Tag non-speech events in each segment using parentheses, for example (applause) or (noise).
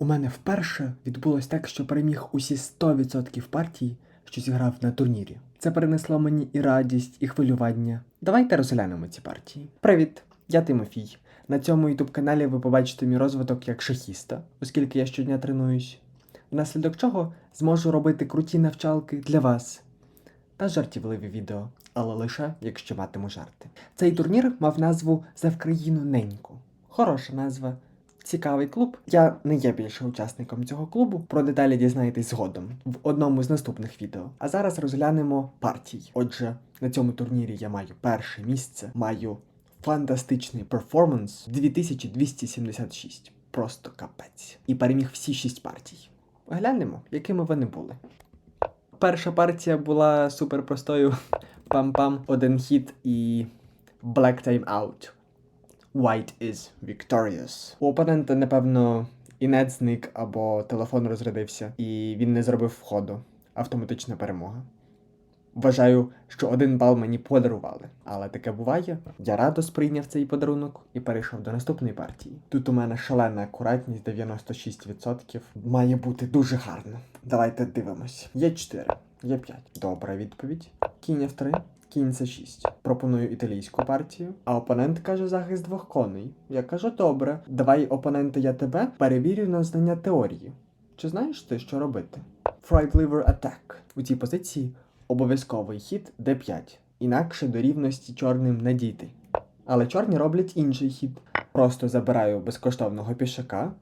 У мене вперше відбулось так, що переміг усі 100% партій, що зіграв на турнірі. Це принесло мені і радість, і хвилювання. Давайте розглянемо ці партії. Привіт, я Тимофій. На цьому youtube каналі ви побачите мій розвиток як шахіста, оскільки я щодня тренуюсь. Внаслідок чого зможу робити круті навчалки для вас та жартівливі відео, але лише якщо матиму жарти. Цей турнір мав назву За Вкраїну неньку. Хороша назва. Цікавий клуб. Я не є більше учасником цього клубу. Про деталі дізнаєтесь згодом в одному з наступних відео. А зараз розглянемо партії. Отже, на цьому турнірі я маю перше місце, маю фантастичний перформанс 2276. Просто капець. І переміг всі шість партій. Глянемо, якими вони були. Перша партія була супер простою. Пам-пам, один хід і Black Time Out. White is victorious. У опонента, напевно, інет зник або телефон розрядився, і він не зробив входу. Автоматична перемога. Вважаю, що один бал мені подарували, але таке буває. Я радо сприйняв цей подарунок і перейшов до наступної партії. Тут у мене шалена акуратність 96%. Має бути дуже гарно. Давайте дивимось. Є 4, є 5. Добра відповідь. Кінь F3, кінь C6. Пропоную італійську партію. А опонент каже захист двох коней. Я кажу, добре. Давай, опоненте, я тебе перевірю на знання теорії. Чи знаєш ти, що робити? Fried Liver Attack. У цій позиції обов'язковий хід d5, інакше до рівності чорним не дійти. Але чорні роблять інший хід. Просто забираю безкоштовного пішака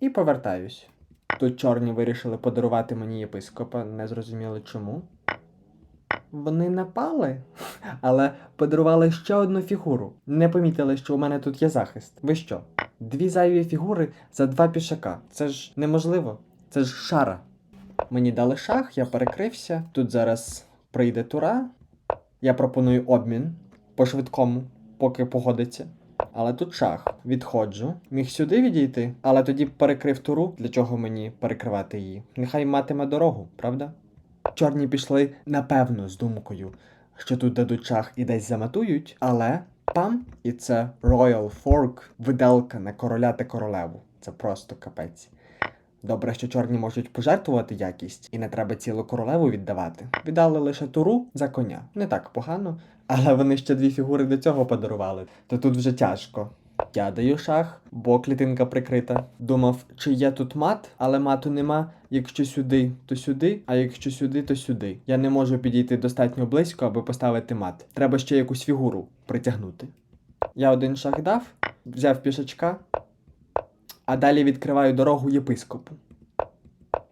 і повертаюсь. Тут чорні вирішили подарувати мені єпископа, не зрозуміли чому. Вони напали, (laughs) але подарували ще одну фігуру. Не помітили, що у мене тут є захист. Ви що? Дві зайві фігури за два пішака. Це ж неможливо. Це ж шара. Мені дали шах, я перекрився. Тут зараз прийде тура. Я пропоную обмін по швидкому, поки погодиться. Але тут шах. Відходжу. Міг сюди відійти, але тоді перекрив туру. Для чого мені перекривати її? Нехай матиме дорогу, правда? Чорні пішли, напевно, з думкою, що тут дадуть шах і десь заматують, але пам, і це Royal Fork, виделка на короля та королеву. Це просто капець. Добре, що чорні можуть пожертвувати якість, і не треба цілу королеву віддавати. Віддали лише туру за коня. Не так погано, але вони ще дві фігури до цього подарували. То тут вже тяжко. Я даю шах, бо клітинка прикрита. Думав, чи є тут мат, але мату нема. Якщо сюди, то сюди, а якщо сюди, то сюди. Я не можу підійти достатньо близько, аби поставити мат. Треба ще якусь фігуру притягнути. Я один шах дав, взяв пішачка, а далі відкриваю дорогу єпископу.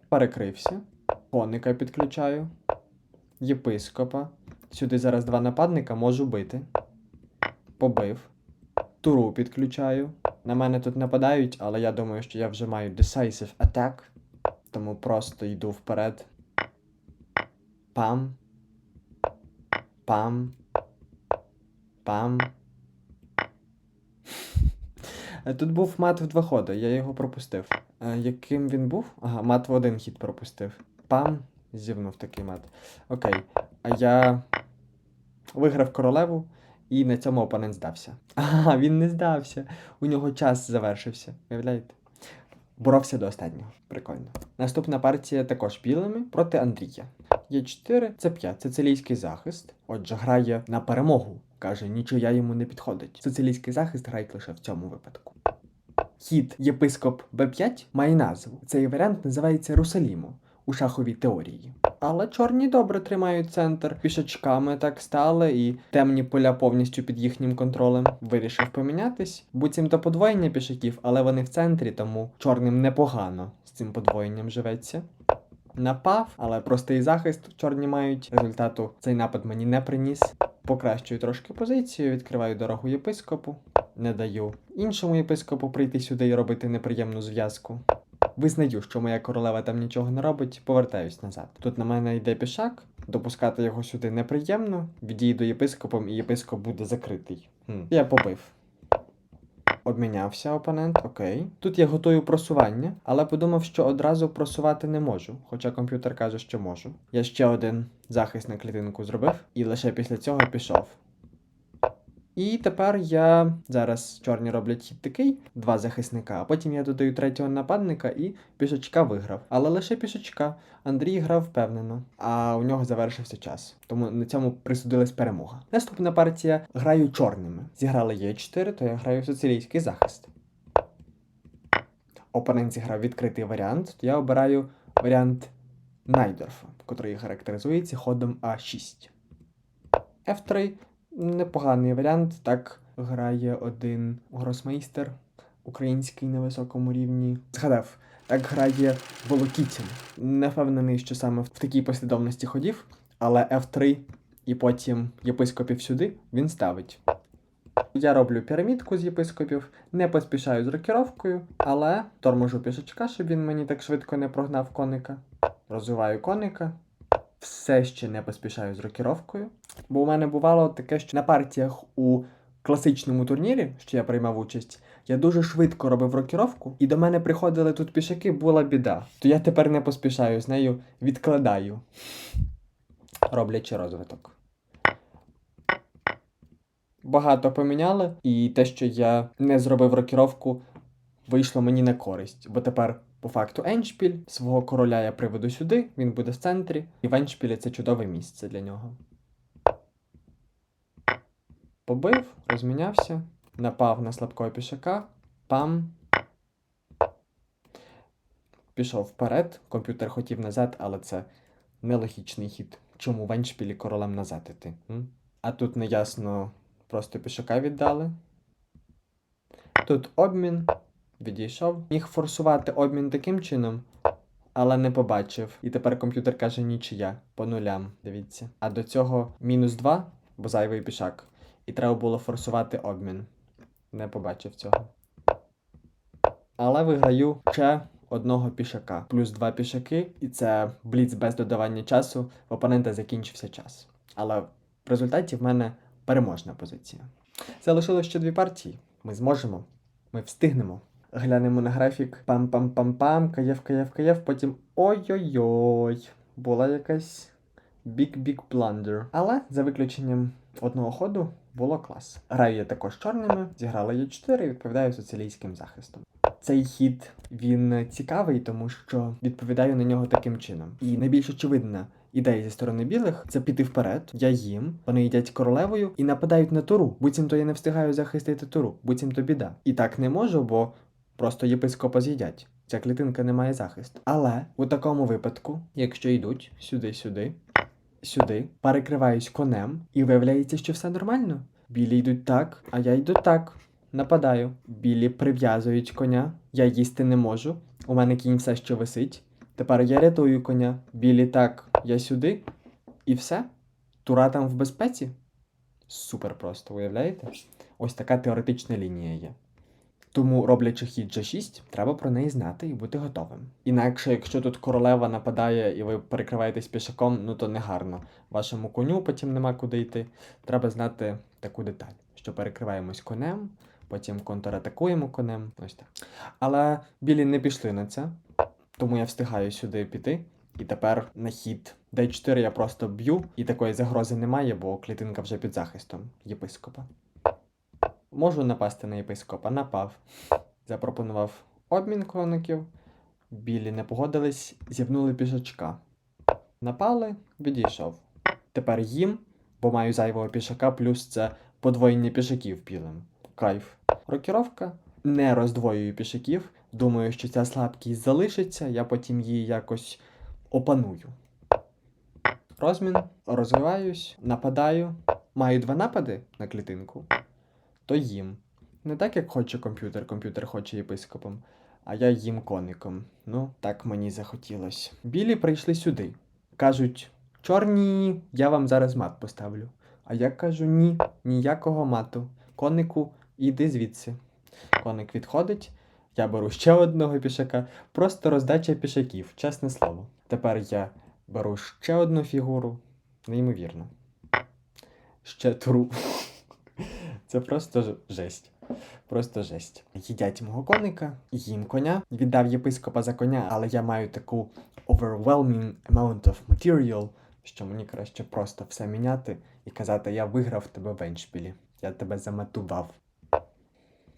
Перекрився. Коника підключаю. Єпископа. Сюди зараз два нападника можу бити. Побив. Туру підключаю. На мене тут нападають, але я думаю, що я вже маю decisive attack. Тому просто йду вперед. Пам. Пам. Пам. Е, Тут був мат в два ходи, я його пропустив. Е, яким він був? Ага, мат в один хід пропустив. Пам, зівнув такий мат. Окей. А я виграв королеву, і на цьому опонент здався. (laughs) Ага, він не здався. У нього час завершився. Уявляєте? Боровся до останнього. Прикольно. Наступна партія також білими проти Андрія. Є 4, це 5. Сицилійський захист. Отже, грає на перемогу. Каже, нічия йому не підходить. Сицилійський захист грає лише в цьому випадку. Хід єпископ Б5 має назву. Цей варіант називається Русалімо у шаховій теорії. Але чорні добре тримають центр, пішачками так стали, і темні поля повністю під їхнім контролем. Вирішив помінятись. Буцімто подвоєння пішаків, але вони в центрі, тому чорним непогано з цим подвоєнням живеться. Напав, але простий захист чорні мають. Результату цей напад мені не приніс. Покращую трошки позицію, відкриваю дорогу єпископу, не даю іншому єпископу прийти сюди і робити неприємну зв'язку. Визнаю, що моя королева там нічого не робить, повертаюсь назад. Тут на мене йде пішак, допускати його сюди неприємно, відійду єпископом і єпископ буде закритий. Хм. Я побив. Обмінявся опонент, окей. Тут я готую просування, але подумав, що одразу просувати не можу, хоча комп'ютер каже, що можу. Я ще один захист на клітинку зробив, і лише після цього пішов. І тепер я зараз чорні роблять такий, два захисника, а потім я додаю третього нападника і пішачка виграв. Але лише пішачка. Андрій грав впевнено, а у нього завершився час. Тому на цьому присудилась перемога. Наступна партія граю чорними. Зіграли Є4, то я граю сицилійський захист. Опонент зіграв відкритий варіант, то я обираю варіант Найдорфа, який характеризується ходом А6. F3 непоганий варіант. Так грає один гросмейстер український на високому рівні. Згадав, так грає Волокітін. Не впевнений, що саме в такій послідовності ходів, але F3 і потім єпископів сюди він ставить. Я роблю пірамідку з єпископів, не поспішаю з рокіровкою, але торможу пішачка, щоб він мені так швидко не прогнав коника. Розвиваю коника. Все ще не поспішаю з рокіровкою. Бо у мене бувало таке, що на партіях у класичному турнірі, що я приймав участь, я дуже швидко робив рокіровку, і до мене приходили тут пішаки, була біда. То я тепер не поспішаю з нею, відкладаю, роблячи розвиток. Багато поміняли, і те, що я не зробив рокіровку, вийшло мені на користь, бо тепер. По факту Еншпіль, свого короля я приведу сюди, він буде в центрі, і в Еншпілі це чудове місце для нього. Побив, розмінявся, напав на слабкого пішака, пам. Пішов вперед, комп'ютер хотів назад, але це нелогічний хід. Чому в Еншпілі королем назад іти? А тут неясно, просто пішака віддали. Тут обмін, відійшов. Міг форсувати обмін таким чином, але не побачив. І тепер комп'ютер каже нічия по нулям. Дивіться. А до цього мінус 2, бо зайвий пішак. І треба було форсувати обмін. Не побачив цього. Але виграю ще одного пішака. Плюс два пішаки, і це бліц без додавання часу. В опонента закінчився час. Але в результаті в мене переможна позиція. Залишилось ще дві партії. Ми зможемо. Ми встигнемо. Глянемо на графік. Пам-пам-пам-пам, каєв, каєв, каєв, потім ой-ой-ой. Була якась big-big blunder. Але за виключенням одного ходу було клас. Граю я також чорними, зіграла є 4 і відповідаю соціалійським захистом. Цей хід він цікавий, тому що відповідаю на нього таким чином. І найбільш очевидна ідея зі сторони білих це піти вперед. Я їм, вони їдять королевою і нападають на туру. Буцімто я не встигаю захистити туру, буцімто біда. І так не можу, бо просто єпископа з'їдять. Ця клітинка не має захисту. Але у такому випадку, якщо йдуть сюди-сюди, сюди, перекриваюсь конем, і виявляється, що все нормально. Білі йдуть так, а я йду так. Нападаю. Білі прив'язують коня. Я їсти не можу. У мене кінь все ще висить. Тепер я рятую коня. Білі так, я сюди. І все. Тура там в безпеці. Супер просто, уявляєте? Ось така теоретична лінія є. Тому, роблячи хід G6, треба про неї знати і бути готовим. Інакше, якщо тут королева нападає і ви перекриваєтесь пішаком, ну то не гарно. Вашому коню потім нема куди йти. Треба знати таку деталь, що перекриваємось конем, потім контратакуємо конем. Ось так. Але білі не пішли на це, тому я встигаю сюди піти. І тепер на хід D4 я просто б'ю, і такої загрози немає, бо клітинка вже під захистом єпископа. Можу напасти на єпископа, напав. Запропонував обмін коників. Білі не погодились, зівнули пішачка. Напали, відійшов. Тепер їм, бо маю зайвого пішака, плюс це подвоєння пішаків білим. Кайф. Рокіровка. Не роздвоюю пішаків. Думаю, що ця слабкість залишиться, я потім її якось опаную. Розмін, розвиваюсь, нападаю. Маю два напади на клітинку то їм. Не так, як хоче комп'ютер, комп'ютер хоче єпископом, а я їм коником. Ну, так мені захотілося. Білі прийшли сюди. Кажуть, чорні, я вам зараз мат поставлю. А я кажу ні, ніякого мату. Конику, іди звідси. Коник відходить, я беру ще одного пішака, просто роздача пішаків, чесне слово. Тепер я беру ще одну фігуру. Неймовірно. Ще тру. Це просто жесть. Просто жесть. Їдять мого коника, їм коня. Віддав єпископа за коня, але я маю таку overwhelming amount of material, що мені краще просто все міняти і казати, я виграв тебе в еншпілі. Я тебе заматував.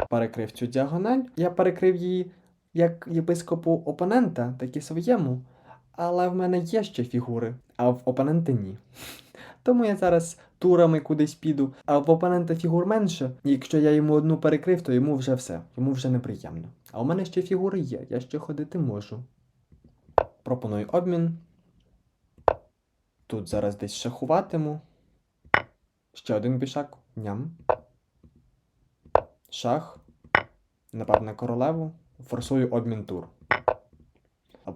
Перекрив цю діагональ. Я перекрив її як єпископу опонента, так і своєму. Але в мене є ще фігури, а в опонента ні. Тому я зараз турами кудись піду, а в опонента фігур менше. Якщо я йому одну перекрив, то йому вже все, йому вже неприємно. А у мене ще фігури є, я ще ходити можу. Пропоную обмін. Тут зараз десь шахуватиму. Ще один пішак. Ням. Шах. Напевне, королеву. Форсую обмін тур.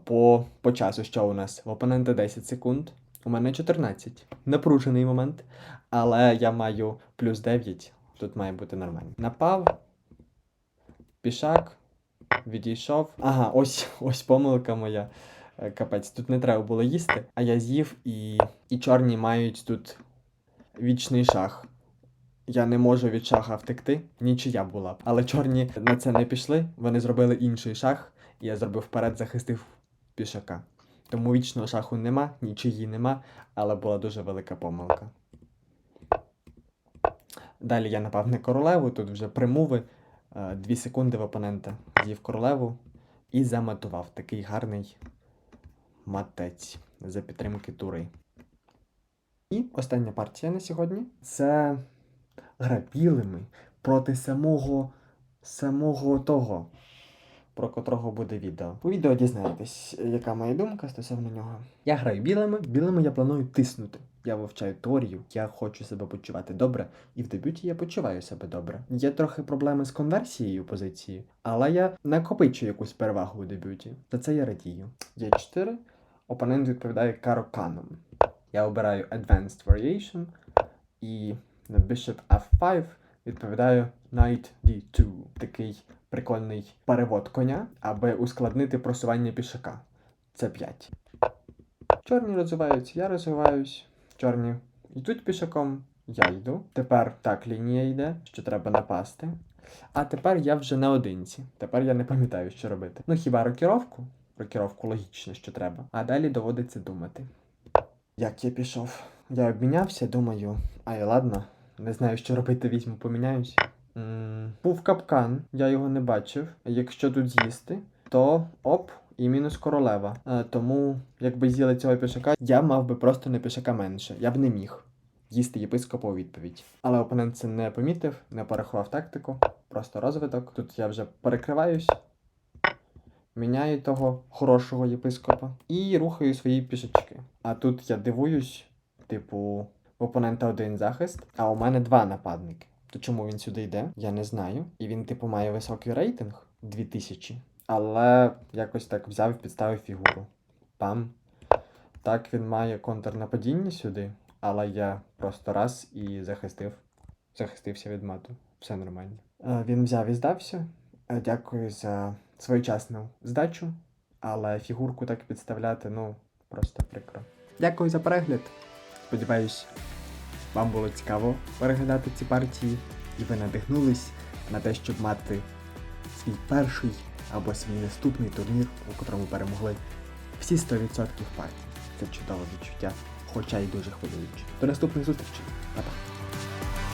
По, по часу що у нас? В опонента 10 секунд. У мене 14. Напружений момент. Але я маю плюс 9. Тут має бути нормально. Напав. Пішак. Відійшов. Ага, ось ось помилка моя. Е, Капець, тут не треба було їсти, а я з'їв і, і чорні мають тут вічний шах. Я не можу від шаха втекти, нічия була. б. Але чорні на це не пішли, вони зробили інший шах, я зробив вперед, захистив пішака. Тому вічного шаху нема, нічиї нема, але була дуже велика помилка. Далі я напав на королеву, тут вже примуви. Е, Дві секунди в опонента з'їв королеву і заматував. Такий гарний матець за підтримки тури. І остання партія на сьогодні це гра білими проти самого самого того, про котрого буде відео. У відео дізнаєтесь, яка моя думка стосовно нього. Я граю білими, білими я планую тиснути. Я вивчаю теорію, я хочу себе почувати добре, і в дебюті я почуваю себе добре. Є трохи проблеми з конверсією позиції, але я накопичу якусь перевагу у дебюті. За це я радію. Є 4. Опонент відповідає кароканом. Я обираю Advanced Variation і на Bishop F5 відповідаю Knight D2. Такий прикольний перевод коня, аби ускладнити просування пішака. Це 5. Чорні розвиваються, я розвиваюсь. Чорні йдуть пішаком, я йду. Тепер так лінія йде, що треба напасти. А тепер я вже наодинці. Тепер я не пам'ятаю, що робити. Ну хіба рокіровку? Рокіровку логічно, що треба. А далі доводиться думати. Як я пішов? Я обмінявся, думаю, ай, ладно, не знаю, що робити, візьму, поміняюсь. Був капкан, я його не бачив. Якщо тут з'їсти, то оп, і мінус королева. Е, тому, якби з'їли цього пішака, я мав би просто на пішака менше. Я б не міг їсти єпископа у відповідь. Але опонент це не помітив, не порахував тактику, просто розвиток. Тут я вже перекриваюсь. Міняю того хорошого єпископа і рухаю свої пішачки. А тут я дивуюсь, типу, в опонента один захист, а у мене два нападники. То чому він сюди йде? Я не знаю. І він, типу, має високий рейтинг 2000. Але якось так взяв і підставив фігуру. Пам. Так, він має контрнападіння сюди, але я просто раз і захистив. Захистився від мату. Все нормально. Е, Він взяв і здався. Е, Дякую за своєчасну здачу, але фігурку так підставляти, ну, просто прикро. Дякую за перегляд. Сподіваюсь, вам було цікаво переглядати ці партії, і ви надихнулись на те, щоб мати свій перший або свій наступний турнір, у котрому перемогли всі 100% партій. Це чудове відчуття, хоча й дуже хвилююче. До наступних зустрічей. Па-па.